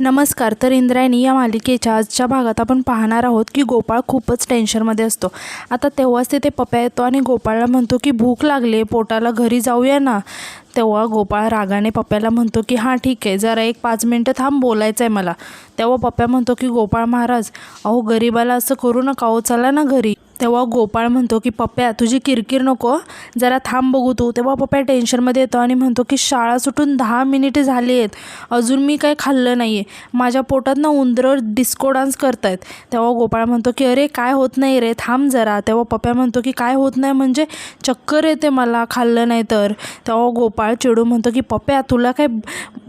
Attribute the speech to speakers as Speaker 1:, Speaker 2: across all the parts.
Speaker 1: नमस्कार तर इंद्रायणी या मालिकेच्या आजच्या भागात आपण पाहणार आहोत की गोपाळ खूपच टेन्शनमध्ये असतो. आता तेव्हाच तिथे पप्या येतो आणि गोपाळला म्हणतो की भूक लागली पोटाला घरी जाऊया ना. तेव्हा गोपाळ रागाने पप्याला म्हणतो की हां ठीक आहे जरा एक पाच मिनटं थांब बोलायचं आहे मला. तेव्हा पप्या म्हणतो की गोपाळ महाराज अहो गरीबाला असं करू नका हो चला ना घरी. तेव्हा गोपाळ म्हणतो की पप्प्या तुझी किरकिर नको. जरा थांब बघू तू. तेव्हा पप्प्या टेन्शनमध्ये येतो आणि म्हणतो की शाळा सुटून दहा मिनिटे झाली आहेत. अजून मी काही खाल्लं नाही आहे माझ्या पोटात ना उंदरं डिस्को डान्स करतायत. तेव्हा गोपाळ म्हणतो की अरे काय होत नाही रे. थांब जरा. तेव्हा पप्प्या म्हणतो की काय होत नाही म्हणजे चक्कर येते मला खाल्लं नाही तर. तेव्हा गोपाळ चिडू म्हणतो की पप्प्या तुला काय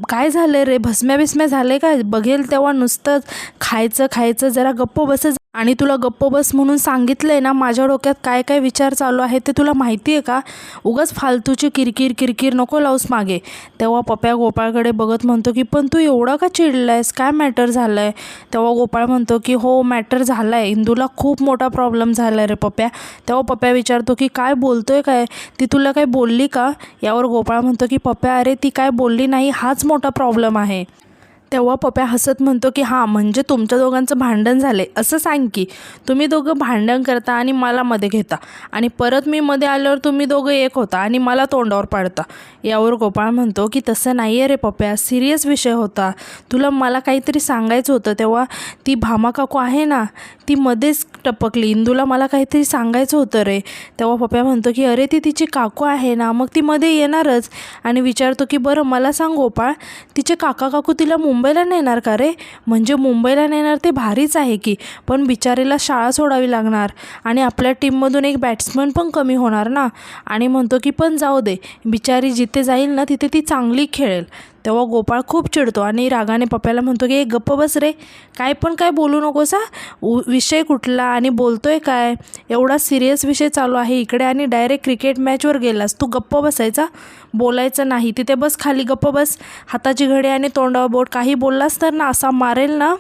Speaker 1: काय झालं रे? भस्म्या बिस्म्या झाले काय? बघेल तेव्हा नुसतं खायचं खायचं जरा गप्प बस आणि तुला गप्प बस म्हणून सांगितलं आहे ना माझ्या डोक्यात काय काय विचार चालू आहे ते तुला माहिती आहे का? उगाच फालतूची किरकिर किरकिर नको लावूस मागे. तेव्हा पप्या गोपाळकडे बघत म्हणतो की पण तू एवढा का चिडला आहेस काय मॅटर झालं आहे तेव्हा गोपाळ म्हणतो की हो मॅटर झाला आहे इंदूला खूप मोठा प्रॉब्लेम झाला आहे रे पप्या. तेव्हा पप्या विचारतो की काय बोलतो आहे काय? ती तुला काय बोलली का? यावर गोपाळ म्हणतो की पप्या अरे ती काय बोलली नाही हाच मोठा प्रॉब्लेम आहे. तेव्हा पप्या हसत म्हणतो की हां म्हणजे तुमच्या दोघांचं भांडण झालं. आहे असं सांग की तुम्ही दोघं भांडण करता आणि मला मध्ये घेता. आणि परत मी मध्ये आल्यावर तुम्ही दोघं एक होता आणि मला तोंडावर पाडता. यावर गोपाळ म्हणतो की तसं नाही आहे रे पप्या. सिरियस विषय होता. तुला मला काहीतरी सांगायचं होतं तेव्हा ती भामा काकू आहे ना ती मध्येच टपकली. इंदूला मला काहीतरी सांगायचं होतं रे. तेव्हा पप्पा म्हणतो की अरे ती तिची काकू आहे ना मग ती मध्ये येणारच. आणि विचारतो की बरं मला सांग गोपाळ तिचे काका काकू तिला मुंबईला नेणार का रे? म्हणजे मुंबईला नेणार ते भारीच आहे की पण बिचारीला शाळा सोडावी लागणार आणि आपल्या टीममधून एक बॅट्समन पण कमी होणार ना. आणि म्हणतो की पण जाऊ दे बिचारी जिथे जाईल ना तिथे ती चांगली खेळेल. तेव्हा गोपाळ खूप चिडतो आणि रागाने पप्याला म्हणतो की "ए, गप्प बस रे. काय पण काय बोलू नकोस हा. उ- विषय कुठला आणि बोलतोय काय? एवढा सिरियस विषय चालू आहे इकडे आणि डायरेक्ट क्रिकेट मॅचवर गेलास. तू गप्प बसायचा? बोलायचं नाही. तिथे बस खाली गप्प बस. हाताची घडी आणि तोंडावर बोट. काही बोललास तर ना असा मारेल ना.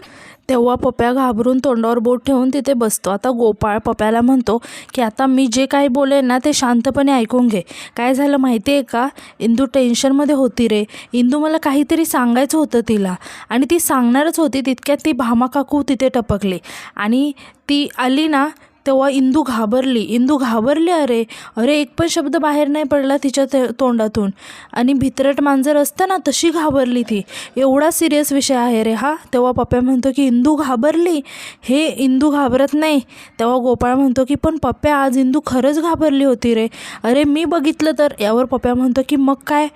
Speaker 1: तेव्हा पप्या घाबरून तोंडावर बोट ठेवून तिथे बसतो. आता गोपाळ पप्याला म्हणतो की आता मी जे काही बोलेन ना ते शांतपणे ऐकून घे. काय झालं माहिती आहे का? इंदू टेन्शनमध्ये होती रे. इंदू मला काहीतरी सांगायचं होतं तिला. आणि ती सांगणारच होती तितक्यात ती भामा काकू तिथे टपकली. आणि ती आली ना तेव्हा इंदू घाबरली. इंदू घाबरली अरे. अरे एक पण शब्द बाहेर नाही पडला तिच्या ते तोंडातून. आणि भित्रट मांजर असतं ना तशी घाबरली ती. एवढा सिरियस विषय आहे रे हा. तेव्हा पप्प्या म्हणतो की इंदू घाबरली? हे इंदू घाबरत नाही. तेव्हा गोपाळ म्हणतो की पण पप्प्या आज इंदू खरंच घाबरली होती रे. अरे मी बघितलं तर. यावर पप्प्या म्हणतो की मग काय?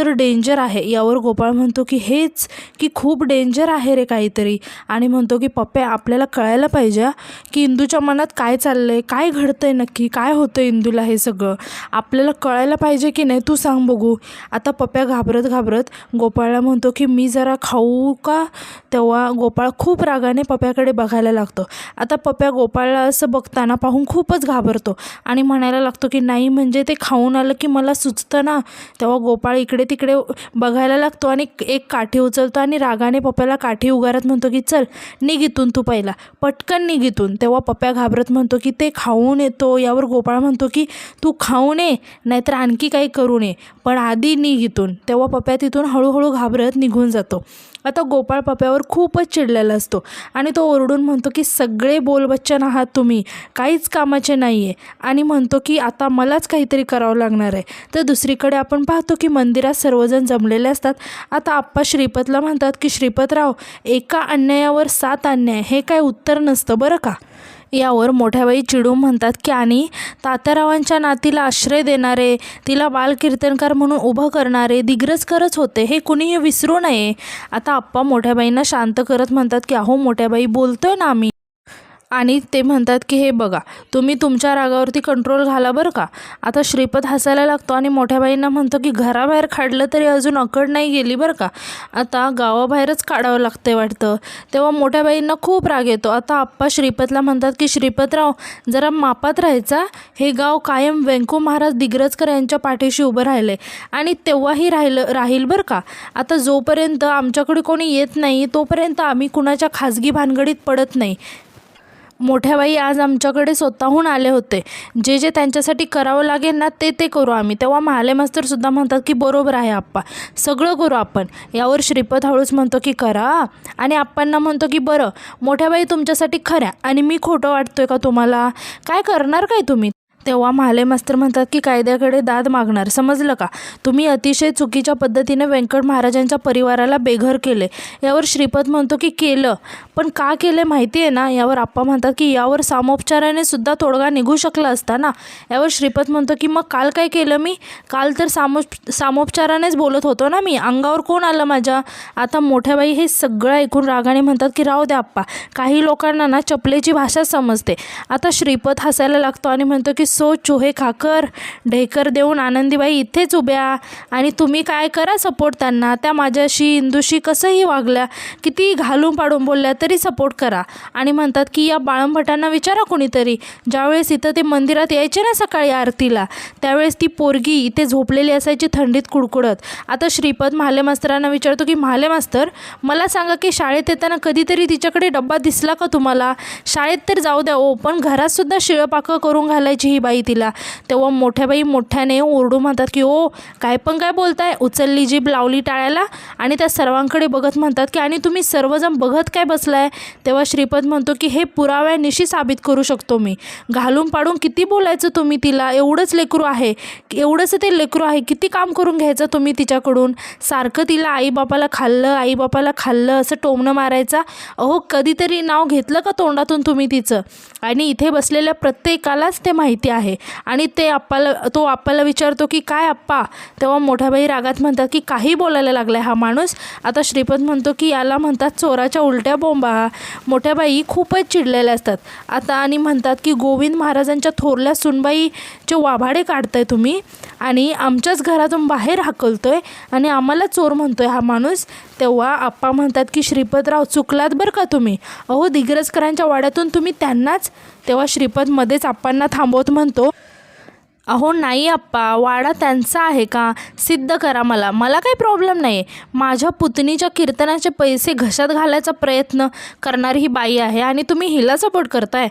Speaker 1: तर डेंजर आहे. यावर गोपाळ म्हणतो की हेच की खूप डेंजर आहे रे काहीतरी. आणि म्हणतो की पप्प्या आपल्याला कळायला पाहिजे की इंदूच्या मनात काय चाललं आहे काय घडतं आहे नक्की काय होतं इंदूला हे सगळं? आपल्याला कळायला पाहिजे की नाही? तू सांग बघू. आता पप्प्या घाबरत घाबरत गोपाळला म्हणतो की मी जरा खाऊ का? तेव्हा गोपाळ खूप रागाने पप्याकडे बघायला लागतो. आता पप्या गोपाळला असं बघताना पाहून खूपच घाबरतो आणि म्हणायला लागतो की नाही म्हणजे ते खाऊन आलं की मला सुचतं ना? तेव्हा गोपाळ इकडे तिकडे बघायला लागतो आणि एक काठी उचलतो आणि रागाने पप्याला काठी उगारत म्हणतो की चल निघितून तू पहिला. पटकन निघितून तेव्हा पप्या घाबरत म्हणतो की ते खाऊन येतो. यावर गोपाळ म्हणतो की तू खाऊन ये नाहीतर आणखी काही करू नये. पण आधी निघितून तेव्हा पप्या तिथून हळूहळू घाबरत निघून जातो. आता गोपाळ पप्यावर खूपच चिडलेला असतो आणि तो ओरडून म्हणतो की सगळे बोलबच्चन आहात तुम्ही काहीच कामाचे नाही आहे आणि म्हणतो की आता मलाच काहीतरी करावं लागणार आहे. तर दुसरीकडे आपण पाहतो की मंदिरात सर्वजण जमलेले असतात. आता आप्पा श्रीपतला म्हणतात की श्रीपतराव एका अन्यायावर सात अन्याय हे काय उत्तर नसतं बरं का? यावर मोठ्याबाई चिडून म्हणतात की आणि तात्यारावांच्या नातीला आश्रय देणारे तिला बालकीर्तनकार म्हणून उभं करणारे दिग्रजकरच होते हे कुणीही विसरू नये. आता आप्पा मोठ्याबाईंना शांत करत म्हणतात की अहो मोठ्याबाई बोलतोय ना आम्ही. आणि ते म्हणतात की हे बघा तुम्ही तुमच्या रागावरती कंट्रोल घाला बरं का? आता श्रीपद हसायला लागतो आणि मोठ्याबाईंना म्हणतो की घराबाहेर काढलं तरी अजून अकड नाही गेली बरं का? आता गावाबाहेरच काढावं लागते वाटतं. तेव्हा मोठ्याबाईंना खूप राग येतो. आता आप्पा श्रीपदला म्हणतात की श्रीपदराव जरा मापात राहायचा? हे गाव कायम व्यंकू महाराज दिग्रजकर यांच्या पाठीशी उभं राहिले आणि तेव्हाही राहिलं राहील बरं का? आता जोपर्यंत आमच्याकडे कोणी येत नाही तोपर्यंत आम्ही कुणाच्या खाजगी भानगडीत पडत नाही. मोठ्या बाई आज आमच्याकडे स्वतःहून आले होते. जे जे त्यांच्यासाठी करावं लागेल ना ते ते करू आम्ही. तेव्हा महाले मास्तरसुद्धा म्हणतात की बरोबर आहे आप्पा. सगळं करू आपण. यावर श्रीपद हळूच म्हणतो की करा. आणि आप्पांना म्हणतो की बरं. मोठ्या बाई तुमच्यासाठी खऱ्या. आणि मी खोटं वाटतोय का तुम्हाला? काय करणार काय तुम्ही? तेव्हा म्हाले मास्तर म्हणतात की कायद्याकडे दाद मागणार. समजलं का? तुम्ही अतिशय चुकीच्या पद्धतीने व्यंकट महाराजांच्या परिवाराला बेघर केले. यावर श्रीपद म्हणतो की केलं. पण का केलं माहिती आहे ना? यावर आप्पा म्हणतात की यावर सामोपचाराने सुद्धा तोडगा निघू शकला असता ना? यावर श्रीपद म्हणतो की मग काल काय केलं मी? काल तर सामो सामोपचारानेच बोलत होतो ना मी? अंगावर कोण आलं माझ्या? आता मोठ्या बाई हे सगळं ऐकून रागाने म्हणतात की राहू द्या आप्पा. काही लोकांना ना चपलेची भाषा समजते. आता श्रीपद हसायला लागतो आणि म्हणतो की सो चोहे खाकर ढेकर देऊन आनंदीबाई इथेच उभ्या. आणि तुम्ही काय करा सपोर्ट त्यांना. त्या माझ्याशी इंदूशी कसंही वागल्या किती घालून पाडून बोलल्या तरी सपोर्ट करा. आणि म्हणतात की या बाळंभटांना विचारा कोणीतरी. ज्यावेळेस इथं ते मंदिरात यायचे ना सकाळी आरतीला त्यावेळेस ती पोरगी इथे झोपलेली असायची थंडीत कुडकुडत. आता श्रीपद महाले मास्तरांना विचारतो की महाले मास्तर मला सांगा की शाळेत येताना कधीतरी तिच्याकडे डब्बा दिसला का तुम्हाला? शाळेत तर जाऊ द्या ओ पण घरातसुद्धा शिळपाकं करून घालायची ही बाई तिला. तेव्हा मोठ्या बाई मोठ्याने ओरडू म्हणतात की ओ काय पण काय बोलताय? उचलली जीभ लावली टाळ्याला. आणि त्या सर्वांकडे बघत म्हणतात की आणि तुम्ही सर्वजण बघत काय बसलाय? तेव्हा श्रीपद म्हणतो की हे पुराव्यानिशी साबित करू शकतो मी. घालून पाडून किती बोलायचं तुम्ही तिला? एवढंच लेकरू आहे. एवढंच ते लेकरू आहे. किती काम करून घ्यायचं तुम्ही तिच्याकडून? सारखं तिला आईबापाला खाल्लं आईबापाला खाल्लं असं टोमणं मारायचा? अहो कधीतरी नाव घेतलं का तोंडातून तुम्ही तिचं? आणि इथे बसलेल्या प्रत्येकालाच ते माहिती आहे. आणि ते आप्पाला तो आप्पाला विचारतो की काय आप्पा? तेव्हा मोठ्याबाई रागात म्हणतात की काही बोलायला लागला हा माणूस. आता श्रीपद म्हणतो की याला म्हणतात चोराच्या उलट्या बोंबा मोठ्याबाई खूपच चिडलेल्या असतात. आता आणि म्हणतात की गोविंद महाराजांच्या थोरल्या सुनबाईचे वाभाडे काढताय तुम्ही आणि आमच्याच घरातून बाहेर हाकलतोय आणि आम्हाला चोर म्हणतोय हा माणूस. तेव्हा आप्पा म्हणतात की श्रीपदराव चुकलात बरं का तुम्ही? अहो दिग्रजकरांच्या वाड्यातून तुम्ही त्यांनाच तेव्हा श्रीपद मध्येच आप्पांना थांबवत म्हणतो अहो नाही आप्पा वाडा त्यांचा आहे का? सिद्ध करा मला. मला काही प्रॉब्लेम नाही माझ्या पुतणीच्या कीर्तनाचे पैसे घशात घालायचा प्रयत्न करणारी ही बाई आहे आणि तुम्ही हिला सपोर्ट करताय.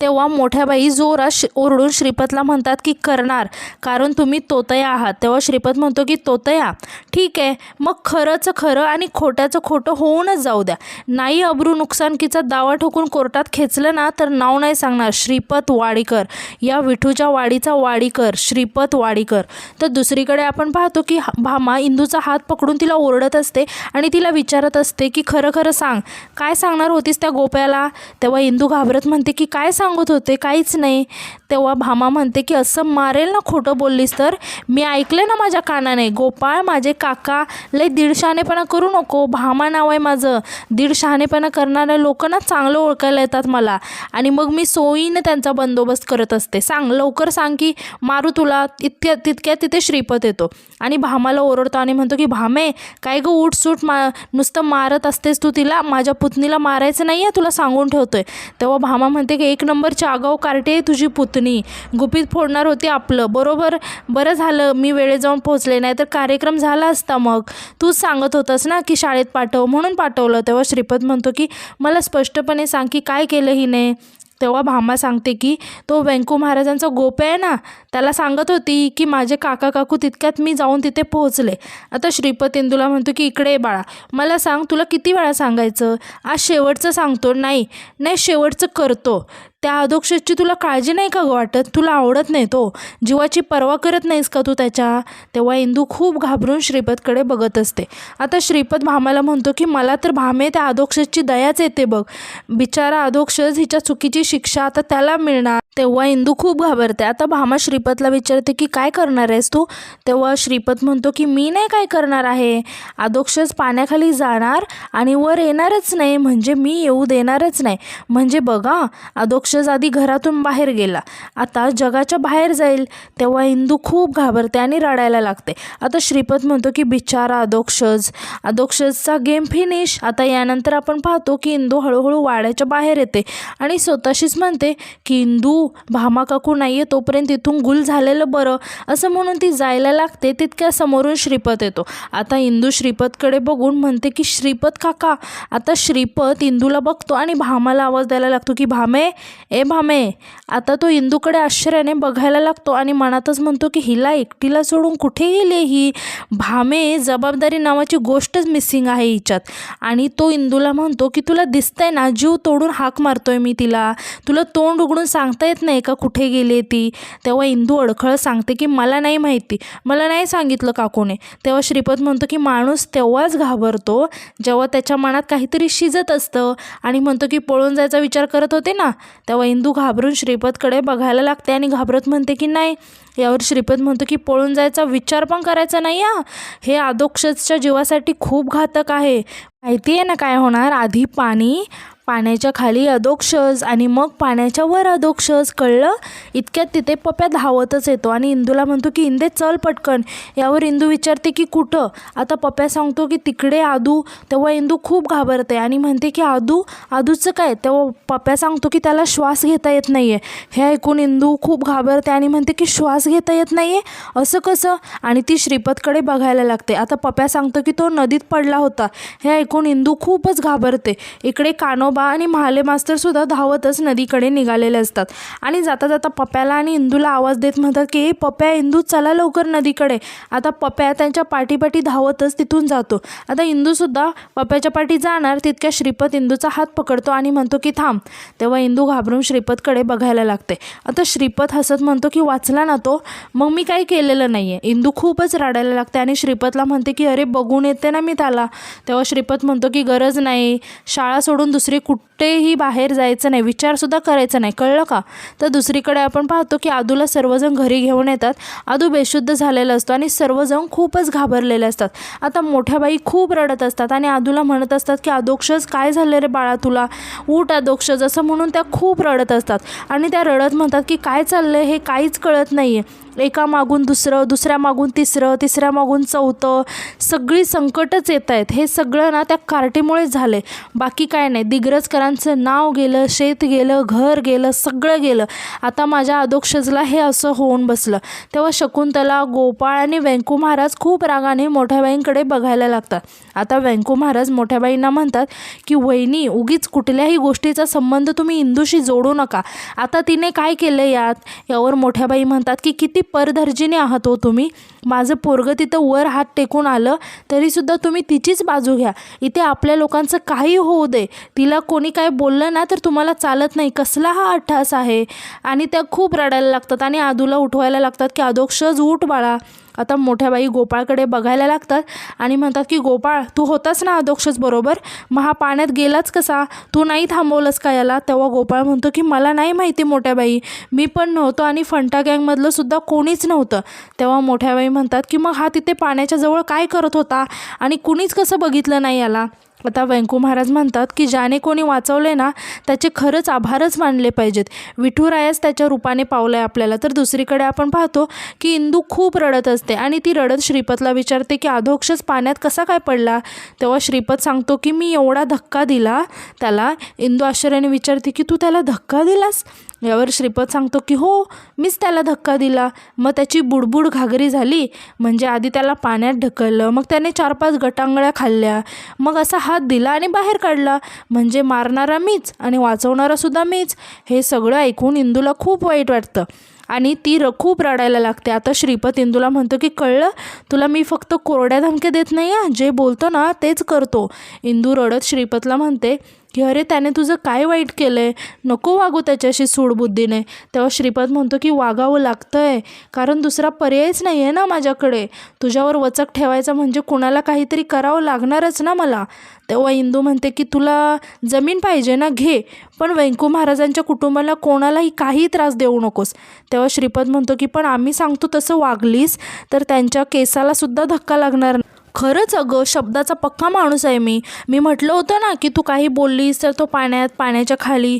Speaker 1: तेव्हा मोठ्या बाई जोरात श ओरडून श्रीपतला म्हणतात की करणार. कारण तुम्ही तोतया आहात. तेव्हा श्रीपत म्हणतो की तोतया ठीक आहे मग खरंचं खरं आणि खोट्याचं खोटं होऊनच जाऊ द्या. नाही अब्रू नुकसानकीचा दावा ठोकून कोर्टात खेचलं ना तर नाव नाही सांगणार. श्रीपत वाडीकर. या विठूच्या वाडीचा वाडीकर श्रीपत वाडीकर. तर दुसरीकडे आपण पाहतो की हा- भामा इंदूचा हात पकडून तिला ओरडत असते आणि तिला विचारत असते की खरं खरं सांग काय सांगणार होतीस त्या गोप्याला? तेव्हा इंदू घाबरत म्हणते की काय सांगत होते? काहीच नाही. तेव्हा भामा म्हणते की असं मारेल ना खोटं बोललीस तर? मी ऐकलं ना माझ्या कानाने. गोपाळ माझे का काका लय दीड शहाणेपणा करू नको भामा नाव आहे माझं. दीड शहाणेपणा करणारे ना चांगलं ओळखायला येतात मला. आणि मग मी सोयीनं त्यांचा बंदोबस्त करत असते. सांग लवकर सांग की मारू तुला इतक्या तितक्या तिथे श्रीपत येतो. आणि भामाला ओरडतो आणि म्हणतो की भामे काय गं उठसूट मा नुसतं मारत असतेस तू तिला? माझ्या पुतणीला मारायचं नाही आहे तुला सांगून ठेवतोय. तेव्हा भामा म्हणते की एक नंबरची आगाऊ कार्टे तुझी पुतणी. गुपित फोडणार होती आपलं. बरोबर बरं झालं. मी वेळेत जाऊन पोहोचले. नाही तर कार्यक्रम झाला असता मग? तूच सांगत होतास ना की शाळेत पाठव म्हणून पाठवलं. तेव्हा श्रीपद म्हणतो की मला स्पष्टपणे सांग की काय केलं हिने? तेव्हा भामा सांगते की तो व्यंकू महाराजांचा गोप आहे ना त्याला सांगत होती की माझे काका काकू तितक्यात मी जाऊन तिथे पोहोचले. आता श्रीपत इंदूला म्हणतो की इकडे बाळा मला सांग तुला किती वेळा सांगायचं? आज शेवटचं सांगतो नाही नाही शेवटचं करतो. त्या अधोक्षजची तुला काळजी नाही का गं वाटत? तुला आवडत नाही तो. जीवाची पर्वा करत नाहीस का तू त्याच्या? तेव्हा इंदू खूप घाबरून श्रीपदकडे बघत असते. आता श्रीपद भामाला म्हणतो की मला तर भामे त्या अधोक्षजची दयाच येते बघ. बिचारा अधोक्षज हिच्या चुकीची शिक्षा आता त्याला मिळणार तेव्हा इंदू खूप घाबरते. आता भामा श्रीपतला विचारते की काय करणार आहेस तू? तेव्हा श्रीपत म्हणतो की मी नाही काय करणार आहे. अधोक्षज पाण्याखाली जाणार आणि वर येणारच नाही. म्हणजे मी येऊ देणारच नाही. म्हणजे बघा अधोक्षज आधी घरातून बाहेर गेला. आता जगाच्या बाहेर जाईल. तेव्हा इंदू खूप घाबरते आणि रडायला लागते. आता श्रीपत म्हणतो की बिचारा अधोक्षज अधोक्षजचा गेम फिनिश. आता यानंतर आपण पाहतो की इंदू हळूहळू वाड्याच्या बाहेर येते आणि स्वतःशीच म्हणते की इंदू भामा काकू नाही आहे तोपर्यंत इथून गुल झालेलं बरं. असं म्हणून ती जायला लागते तितक्या समोरून श्रीपद येतो. आता इंदू श्रीपदकडे बघून म्हणते की श्रीपद काका आता श्रीपद इंदूला बघतो आणि भामाला आवाज द्यायला लागतो की भामे ए भामे आता तो इंदूकडे आश्चर्याने बघायला लागतो आणि मनातच म्हणतो की हिला एकटीला सोडून कुठे गेली ही? भामे जबाबदारी नावाची गोष्टच मिसिंग आहे हिच्यात. आणि तो इंदूला म्हणतो की तुला दिसतंय ना जीव तोडून हाक मारतोय मी तिला. तुला तोंड उघडून सांगता येत नाही का कुठे गेले ती? तेव्हा इंदू अडखळ सांगते की मला नाही माहिती. मला नाही सांगितलं काकूने. तेव्हा श्रीपद म्हणतो की माणूस तेव्हाच घाबरतो जेव्हा त्याच्या मनात काहीतरी शिजत असतं आणि म्हणतो की पळून जायचा विचार करत होते ना. तेव्हा इंदू घाबरून श्रीपदकडे बघायला लागते आणि घाबरत म्हणते की नाही. यावर श्रीपद म्हणतो की पळून जायचा विचार पण करायचा नाही हा. हे आदोक्षच्या जीवासाठी खूप घातक आहे. माहिती आहे ना काय होणार? आधी पाणी पाण्याच्या खाली अधोक्षज आणि मग पाण्याच्या वर अधोक्षज कळलं इतक्यात तिथे पप्या धावतच येतो. आणि इंदूला म्हणतो की इंदे चल पटकन. यावर इंदू विचारते की कुठं? आता पप्या सांगतो की तिकडे आदू. तेव्हा इंदू खूप घाबरते आणि म्हणते की आदू? आदूचं काय? तेव्हा पप्या सांगतो की त्याला श्वास घेता येत नाही आहे हे ऐकून इंदू खूप घाबरते आणि म्हणते की श्वास घेता येत नाही आहे असं कसं? आणि ती श्रीपतकडे बघायला लागते. आता पप्या सांगतो की तो नदीत पडला होता. हे ऐकून इंदू खूपच घाबरते. इकडे कानोबा आणि महाले मास्तरसुद्धा धावतच नदीकडे निघालेले असतात. आणि जाता जाता पप्याला आणि इंदूला आवाज देत म्हणतात की पप्या इंदू चला लवकर नदीकडे. आता पप्या त्यांच्या पाठीपाठी धावतच तिथून जातो. आता इंदूसुद्धा पप्याच्या पाठी जाणार तितक्या श्रीपत इंदूचा हात पकडतो आणि म्हणतो की थांब. तेव्हा इंदू घाबरून श्रीपतकडे बघायला लागते. आता श्रीपत हसत म्हणतो की वाचला ना तो. मग मी काही केलेलं नाही आहे इंदू खूपच रडायला लागते आणि श्रीपतला म्हणते की अरे बघून येते ना मी त्याला. तेव्हा श्रीपत म्हणतो की गरज नाही. शाळा सोडून दुसरी कुठेही बाहेर जायचं नाही विचारसुद्धा करायचा नाही. कळलं का? तर दुसरीकडे आपण पाहतो की आदूला सर्वजण घरी घेऊन येतात. आदू बेशुद्ध झालेला असतो आणि सर्वजण खूपच घाबरलेले असतात. आता मोठ्या बाई खूप रडत असतात आणि आदूला म्हणत असतात की अधोक्षज काय झालं रे बाळा तुला? ऊट अधोक्षज असं म्हणून त्या खूप रडत असतात. आणि त्या रडत म्हणतात की काय चाललं हे? काहीच कळत नाही आहे एका मागून दुसरं दुसऱ्या मागून तिसरं तिसऱ्या मागून चौथं सगळी संकटच येत आहेत हे सगळं ना त्या कार्टीमुळेच झालं बाकी काय नाही. दिग्रजकरांचं नाव गेलं शेत गेलं घर गेलं सगळं गेलं. आता माझ्या अधोक्षजला हे असं होऊन बसलं. तेव्हा शकुंतला गोपाळ आणि व्यंकू महाराज खूप रागाने मोठ्याबाईंकडे बघायला लागतात. आता व्यंकू महाराज मोठ्याबाईंना म्हणतात की वहिनी उगीच कुठल्याही गोष्टीचा संबंध तुम्ही इंदूशी जोडू नका. आता तिने काय केलं यात? यावर मोठ्याबाई म्हणतात की किती परधर्जीने आहात हो तुम्ही. माझं पोरगं तिथं वर हात टेकून आलं तरीसुद्धा तुम्ही तिचीच बाजू घ्या. इथे आपल्या लोकांचं काही होऊ दे. तिला कोणी काय बोललं ना तर तुम्हाला चालत नाही. कसला हा अट्ठास आहे? आणि त्या खूप रडायला लागतात आणि आदूला उठवायला लागतात की अधोक्षज उठ बाळा. आता मोठ्या बाई गोपाळकडे बघायला लागतात आणि म्हणतात की गोपाळ तू होतास ना अधोक्षच बरोबर? मग हा पाण्यात गेलाच कसा? तू नाही थांबवलंस का याला? तेव्हा गोपाळ म्हणतो की मला नाही माहिती मोठ्या बाई मी पण नव्हतो आणि फंटा गँगमधलं सुद्धा कोणीच नव्हतं. तेव्हा मोठ्या बाई म्हणतात की मग हा तिथे पाण्याच्या जवळ काय करत होता? आणि कुणीच कसं बघितलं नाही याला? आता व्यंकू महाराज म्हणतात की ज्याने कोणी वाचवले ना त्याचे खरंच आभारच मानले पाहिजेत. विठुरायाच त्याच्या रूपाने पावलं आहे आपल्याला. तर दुसरीकडे आपण पाहतो की इंदू खूप रडत असते आणि ती रडत श्रीपतला विचारते की अधोक्षच पाण्यात कसा काय पडला? तेव्हा श्रीपत सांगतो की मी एवढा धक्का दिला त्याला. इंदू आश्चर्याने विचारते की तू त्याला धक्का दिलास? यावर श्रीपद सांगतो की हो मीच त्याला धक्का दिला. मग त्याची बुडबुड घागरी झाली. म्हणजे आधी त्याला पाण्यात ढकललं. मग त्याने चार पाच गटांगळ्या खाल्ल्या. मग असा हात दिला आणि बाहेर काढला. म्हणजे मारणारा मीच आणि वाचवणारासुद्धा मीच. हे सगळं ऐकून इंदूला खूप वाईट वाटतं. आणि ती र खूप रडायला लागते. आता श्रीपत इंदूला म्हणतो की कळलं? तुला मी फक्त कोरड्या धमक्या देत नाही आहे जे बोलतो ना तेच करतो. इंदू रडत श्रीपतला म्हणते की अरे त्याने तुझं काय वाईट केलं आहे नको वागू त्याच्याशी सूडबुद्धीने. तेव्हा श्रीपद म्हणतो की वागावं लागतं आहे कारण दुसरा पर्यायच नाही आहे ना माझ्याकडे. तुझ्यावर वचक ठेवायचा म्हणजे कुणाला काहीतरी करावं लागणारच ना मला. तेव्हा इंदू म्हणते की तुला जमीन पाहिजे ना घे. पण व्यंकू महाराजांच्या कुटुंबाला कोणालाही काही त्रास देऊ नकोस. तेव्हा श्रीपद म्हणतो की पण आम्ही सांगतो तसं वागलीस तर त्यांच्या केसालासुद्धा धक्का लागणार खरंच अगं शब्दाचा पक्का माणूस आहे मी. मी म्हटलं होतं ना की तू काही बोललीस तर तो पाण्यात पाण्याच्या खाली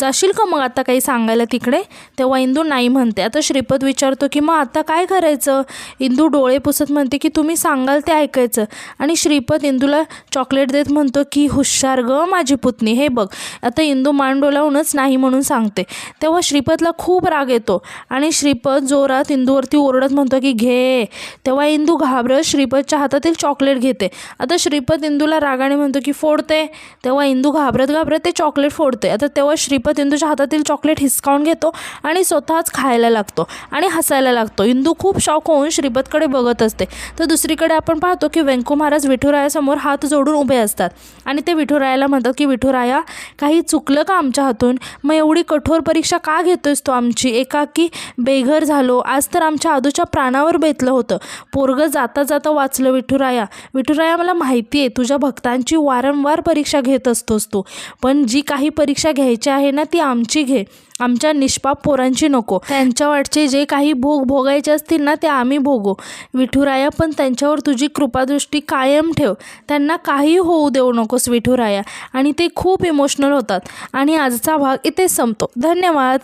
Speaker 1: जाशील का मग आता काही सांगायला तिकडे? तेव्हा इंदू नाही म्हणते. आता श्रीपद विचारतो की मग आता काय करायचं? इंदू डोळे पुसत म्हणते की तुम्ही सांगाल ते ऐकायचं. आणि श्रीपद इंदूला चॉकलेट देत म्हणतो की हुशार ग माझी पुतणी हे बघ. आता इंदू मान डोलावूनच नाही म्हणून सांगते. तेव्हा श्रीपदला खूप राग येतो आणि श्रीपद जोरात इंदूवरती ओरडत म्हणतो की घे. तेव्हा इंदू घाबरत श्रीपदच्या हातातील चॉकलेट घेते. आता श्रीपद इंदूला रागाने म्हणतो की फोडते. तेव्हा इंदू घाबरत घाबरत ते चॉकलेट फोडते. आता तेव्हा श्रीपद इंदूच्या हातातील चॉकलेट हिसकावून घेतो आणि स्वतःच खायला लागतो आणि हसायला लागतो. इंदू खूप शॉक होऊन श्रीपदकडे बघत असते. तर दुसरीकडे आपण पाहतो की व्यंकू महाराज विठुरायासमोर हात जोडून उभे असतात आणि ते विठुरायाला म्हणतात की विठुराया काही चुकलं का आमच्या हातून? मग एवढी कठोर परीक्षा का घेतोयस तू आमची? एकाकी बेघर झालो. आज तर आमच्या आदूच्या प्राणावर बेतलं होतं. पोरगं जाता जाता वाचलं विठुराया विठुराया. मला माहिती आहे तुझ्या भक्तांची वारंवार परीक्षा घेत असतोस तू. पण जी काही परीक्षा घ्यायची आहे ना ती आमची घे. आमच्या निष्पाप पोरांची नको. त्यांच्या वाटचे जे काही भोग भोगायचे असतील ना ते आम्ही भोगू. विठुराया पण त्यांच्यावर तुझी कृपादृष्टी कायम ठेव. त्यांना काही होऊ देऊ नकोस विठुराया. आणि ते खूप इमोशनल होतात. आणि आजचा भाग इथेच संपतो. धन्यवाद.